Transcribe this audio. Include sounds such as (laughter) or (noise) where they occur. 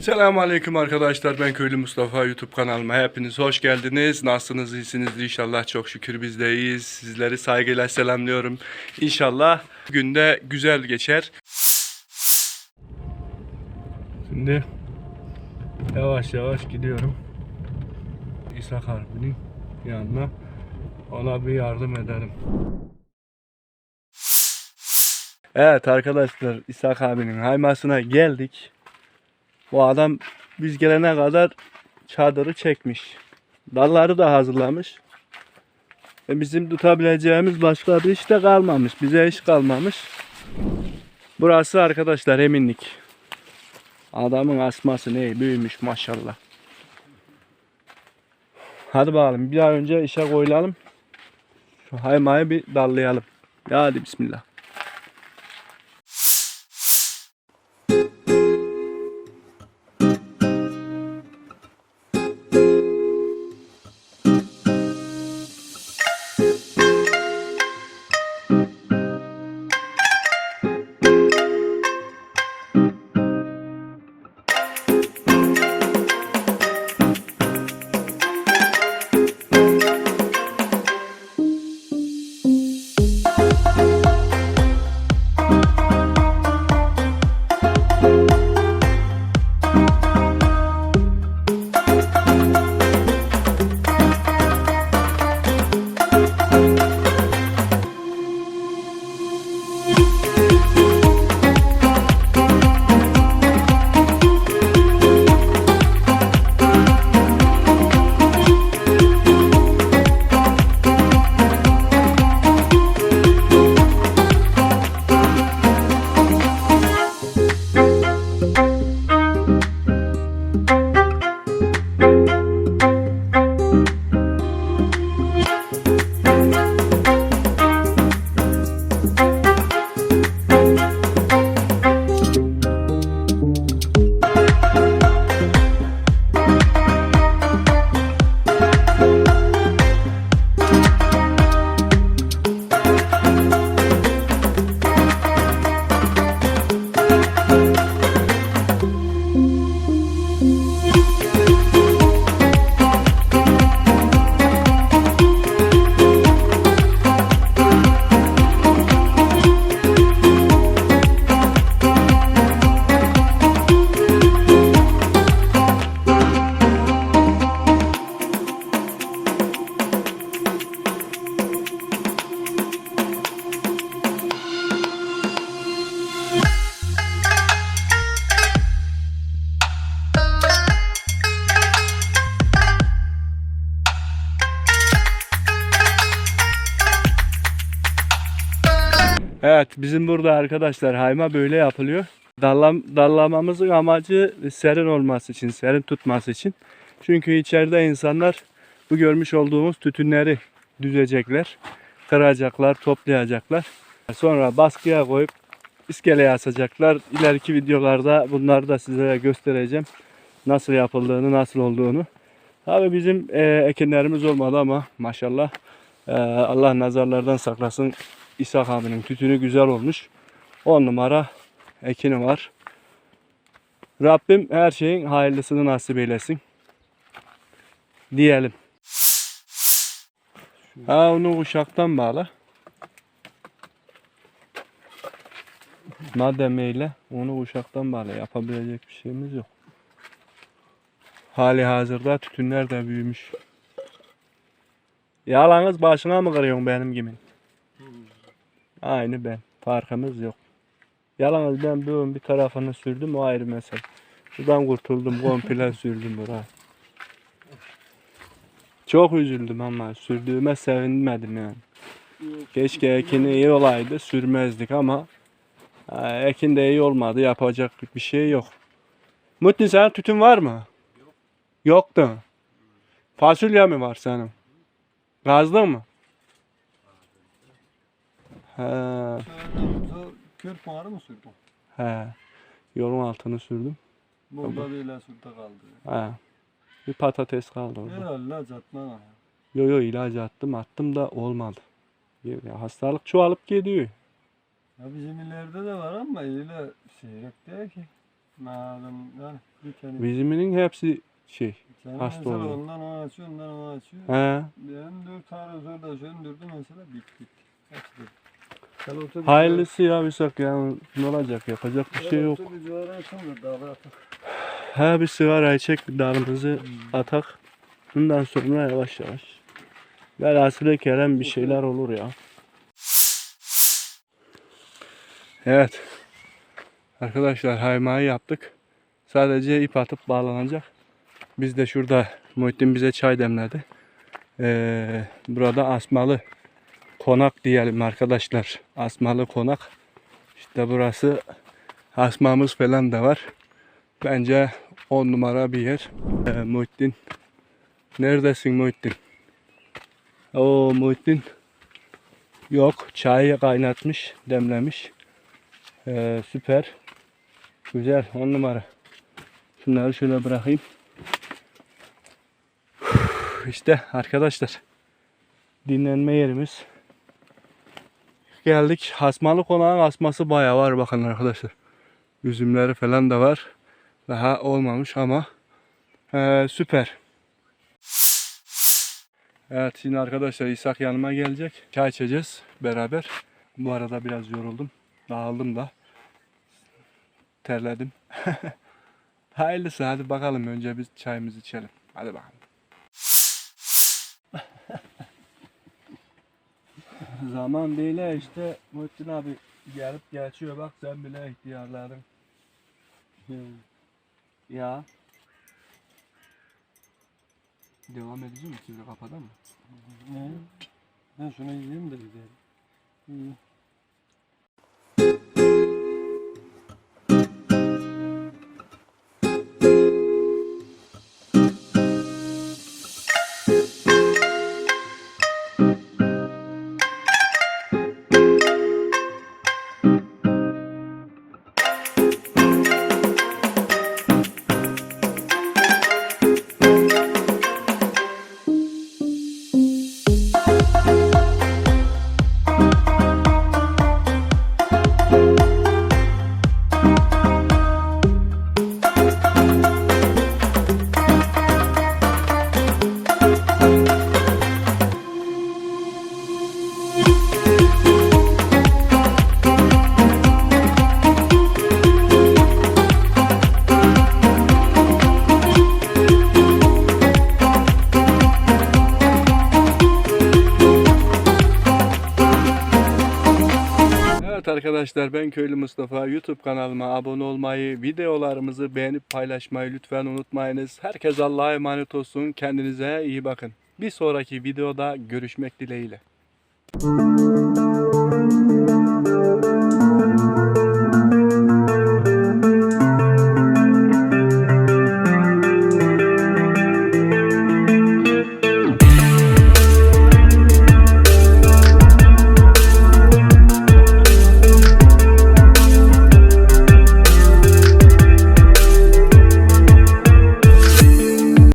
Selamun Aleyküm arkadaşlar. Ben Köylü Mustafa YouTube kanalıma hepiniz hoş geldiniz. Nasılsınız? iyisiniz inşallah. Çok şükür biz de iyiyiz. Sizleri saygıyla selamlıyorum. İnşallah günde güzel geçer. Şimdi yavaş yavaş gidiyorum. İshak Harbi'nin yanına. Ona bir yardım ederim. Evet arkadaşlar İshak abinin haymasına geldik. Bu adam biz gelene kadar çadırı çekmiş. Dalları da hazırlamış. E bizim tutabileceğimiz başka bir iş de kalmamış. Bize iş kalmamış. Burası arkadaşlar eminlik. Adamın asması ne büyümüş maşallah. Hadi bakalım bir an önce işe koyulalım. Şu haymayı bir dallayalım. Ya hadi bismillah. Evet bizim burada arkadaşlar hayma böyle yapılıyor. Dallam, dallamamızın amacı serin olması için, serin tutması için. Çünkü içeride insanlar bu görmüş olduğumuz tütünleri düzecekler, kıracaklar, toplayacaklar. Sonra baskıya koyup iskeleye asacaklar. İleriki videolarda bunları da size göstereceğim. Nasıl yapıldığını, nasıl olduğunu. Tabi bizim e, ekinlerimiz olmadı ama maşallah e, Allah nazarlardan saklasın. İshak abinin tütünü güzel olmuş. 10 numara ekini var. Rabbim her şeyin hayırlısını nasip eylesin. Diyelim. Ha onu uşaktan bağla. Mademeyle onu uşaktan bağla. Yapabilecek bir şeyimiz yok. Hali hazırda tütünler de büyümüş. Yalanız başına mı kırıyorsun benim gibi? Aynı ben. Farkımız yok. Yalnız ben bunun bir tarafını sürdüm o ayrı mesele. Buradan kurtuldum komple (laughs) sürdüm buraya. Çok üzüldüm ama sürdüğüme sevinmedim yani. Keşke ekini iyi olaydı sürmezdik ama e, ekin de iyi olmadı yapacak bir şey yok. Mutlin senin tütün var mı? Yok. Yoktu. Fasulye mi var senin? Gazdın mı? He. Kör puanı mı sürdün? He. Yolun altını sürdüm. Burada değil sürdü kaldı. He. Bir patates kaldı orada. Herhalde catma. Yo yo ilacı attım attım da olmadı. Ya hastalık çoğalıp gidiyor. Ya bizim ileride de var ama öyle seyrek değil ki. Malum yani bir tane. Biziminin hepsi şey. Senin hasta mesela oluyor. ondan o açıyor, ondan o açıyor. He. Benim dört tane zorda söndürdü mesela bit bit. Hepsi de. Bir Hayırlısı ya Bisak ya. Ne olacak yapacak bir şey yok. Otur bir civara açalım da dağı atak. Ha bir sigara çek darımızı atak. Bundan sonra yavaş yavaş. Velhasılı kerem bir şeyler olur ya. Evet. Arkadaşlar haymayı yaptık. Sadece ip atıp bağlanacak. Biz de şurada Muhittin bize çay demledi. Ee, burada asmalı konak diyelim arkadaşlar. Asmalı konak. İşte burası asmamız falan da var. Bence on numara bir yer. Ee, Muhittin. Neredesin Muhittin? Oo Muhittin. Yok. Çayı kaynatmış. Demlemiş. Ee, süper. Güzel. On numara. Şunları şöyle bırakayım. İşte arkadaşlar. Dinlenme yerimiz. Geldik. Asmalı konağın asması bayağı var bakın arkadaşlar. Üzümleri falan da var. Daha olmamış ama eee, süper. Evet şimdi arkadaşlar İshak yanıma gelecek. Çay içeceğiz beraber. Bu arada biraz yoruldum. Dağıldım da. Terledim. (laughs) Hayırlısı hadi bakalım önce biz çayımızı içelim. Hadi bakalım. Zaman böyle işte Muhittin abi gelip geçiyor bak sen bile ihtiyarladın. Ya. Devam edeceğim mi? Şimdi kapadı mı? Ben şunu yiyeyim de gidelim. Arkadaşlar ben Köylü Mustafa. YouTube kanalıma abone olmayı, videolarımızı beğenip paylaşmayı lütfen unutmayınız. Herkes Allah'a emanet olsun. Kendinize iyi bakın. Bir sonraki videoda görüşmek dileğiyle.